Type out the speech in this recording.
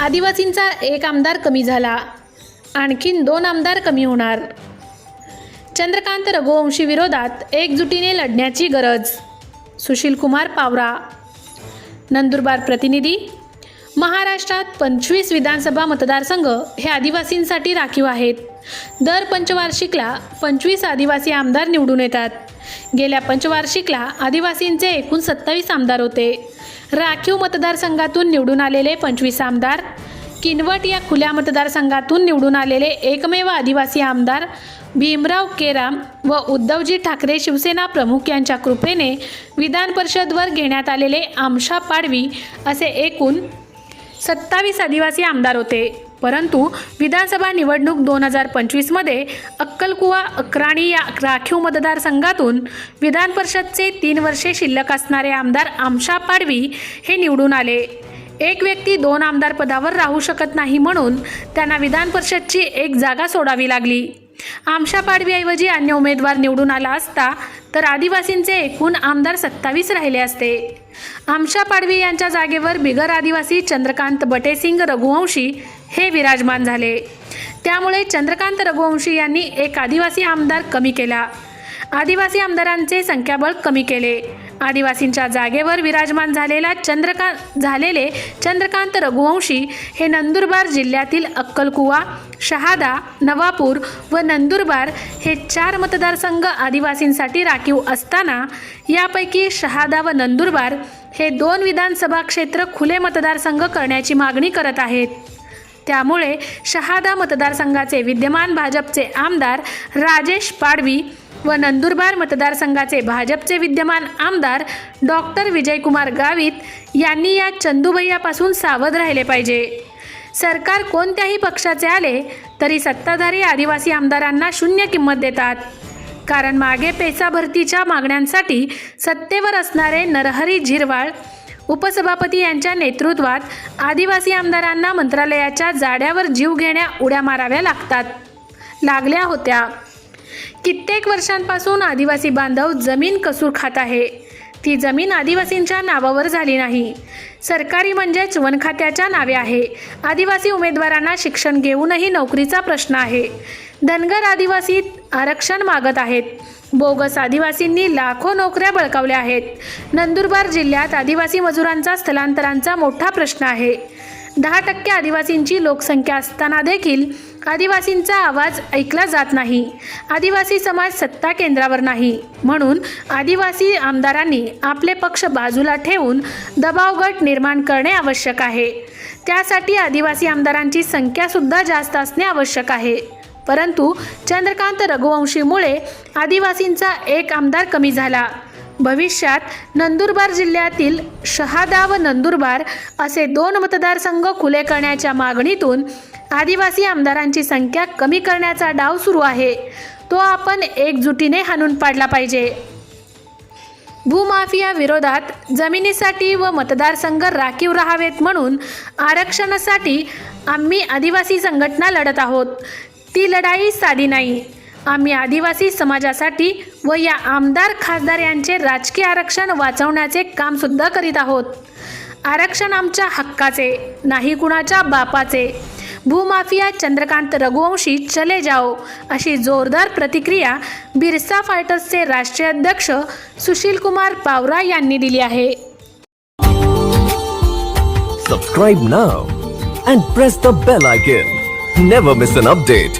आदिवासींचा एक आमदार कमी झाला. आणखीन दोन आमदार कमी होणार. चंद्रकांत रघुवंशी विरोधात एकजुटीने लढण्याची गरज. सुशीलकुमार पावरा. नंदुरबार प्रतिनिधी महाराष्ट्रात पंचवीस विधानसभा मतदारसंघ हे आदिवासींसाठी राखीव आहेत. दर पंचवार्षिकला पंचवीस आदिवासी आमदार निवडून येतात. गेल्या पंचवार्षिकला आदिवासींचे एकूण सत्तावीस आमदार होते. राखीव मतदारसंघातून निवडून आलेले पंचवीस आमदार किनवट या खुल्या मतदारसंघातून निवडून आलेले एकमेव आदिवासी आमदार भीमराव केराम व उद्धवजी ठाकरे शिवसेना प्रमुख यांच्या कृपेने विधान परिषदवर घेण्यात आलेले आमशा पाडवी असे एकूण सत्तावीस आदिवासी आमदार होते. परंतु विधानसभा निवडणूक दोन हजार पंचवीसमध्ये अक्कलकुवा अक्राणी या राखीव मतदारसंघातून विधान परिषदचे तीन वर्षे शिल्लक असणारे आमदार आमशा पाडवी हे निवडून आले. एक व्यक्ती दोन आमदार पदावर राहू शकत नाही म्हणून त्यांना विधान परिषदची एक जागा सोडावी लागली. आमशा पाडवीऐवजी अन्य उमेदवार निवडून आला असता तर आदिवासींचे एकूण आमदार सत्तावीस राहिले असते. आमशा पाडवी यांच्या जागेवर बिगर आदिवासी चंद्रकांत बटेसिंग रघुवंशी हे विराजमान झाले. त्यामुळे चंद्रकांत रघुवंशी यांनी एक आदिवासी आमदार कमी केला. आदिवासी आमदारांचे संख्याबळ कमी केले. आदिवासींच्या जागेवर विराजमान झालेला चंद्रकांत झालेले चंद्रकांत रघुवंशी हे नंदुरबार जिल्ह्यातील अक्कलकुवा शहादा नवापूर व नंदुरबार हे चार मतदारसंघ आदिवासींसाठी राखीव असताना यापैकी शहादा व नंदुरबार हे दोन विधानसभा क्षेत्र खुले मतदारसंघ करण्याची मागणी करत आहेत. त्यामुळे शहादा मतदारसंघाचे विद्यमान भाजपचे आमदार राजेश पाडवी व नंदुरबार मतदारसंघाचे भाजपचे विद्यमान आमदार डॉक्टर विजयकुमार गावित यांनी या चंदूभैयापासून सावध राहिले पाहिजे. सरकार कोणत्याही पक्षाचे आले तरी सत्ताधारी आदिवासी आमदारांना शून्य किंमत देतात. कारण मागे पेसा भरतीच्या मागण्यांसाठी सत्तेवर असणारे नरहरी झिरवाळ उपसभापती यांच्या नेतृत्वात आदिवासी आमदारांना मंत्रालयाच्या जाड्यावर जीव घेण्या उड्या माराव्या लागतात. लागल्या होत्या. कित्येक वर्षांपासून आदिवासी बांधव जमीन कसूर खात आहे. ती जमीन आदिवासींच्या नावावर झाली नाही. सरकारी म्हणजेच वन खात्याच्या नावे आहे. आदिवासी उमेदवारांना शिक्षण घेऊनही नोकरीचा प्रश्न आहे. धनगर आदिवासी आरक्षण मागत आहेत. बोगस आदिवासींनी लाखो नोकऱ्या बळकावल्या आहेत. नंदुरबार जिल्ह्यात आदिवासी मजुरांचा स्थलांतरांचा मोठा प्रश्न आहे. दहा टक्के आदिवासींची लोकसंख्या असताना देखील आदिवासींचा आवाज ऐकला जात नाही. आदिवासी समाज सत्ता केंद्रावर नाही. म्हणून आदिवासी आमदारांनी आपले पक्ष बाजूला ठेवून दबाव गट निर्माण करणे आवश्यक आहे. त्यासाठी आदिवासी आमदारांची संख्यासुद्धा जास्त असणे आवश्यक आहे. परंतु चंद्रकांत रघुवंशीमुळे आदिवासींचा एक आमदार कमी झाला. भविष्यात नंदुरबार जिल्ह्यातील शहादा व नंदुरबार असे दोन मतदारसंघ खुले करण्याच्या मागणीतून आदिवासी आमदारांची संख्या कमी करण्याचा डाव सुरू आहे. तो आपण एकजुटीने हाणून पाडला पाहिजे. भूमाफिया विरोधात जमिनीसाठी व मतदारसंघ राखीव राहावेत म्हणून आरक्षणासाठी आम्ही आदिवासी संघटना लढत आहोत. ती लढाई साधी नाही. आम्ही आदिवासी समाजासाठी व या आमदार खासदार यांचे राजकीय आरक्षण वाचवण्याचे कामसुद्धा करीत आहोत. आरक्षण आमच्या हक्काचे नाही कुणाच्या बापाचे. भूमाफिया चंद्रकांत रघुवंशी चले जाओ अशी जोरदार प्रतिक्रिया बिरसा फायटर्सचे राष्ट्रीय अध्यक्ष सुशील कुमार पावरा यांनी दिली आहे. Subscribe now and press the bell icon never miss an update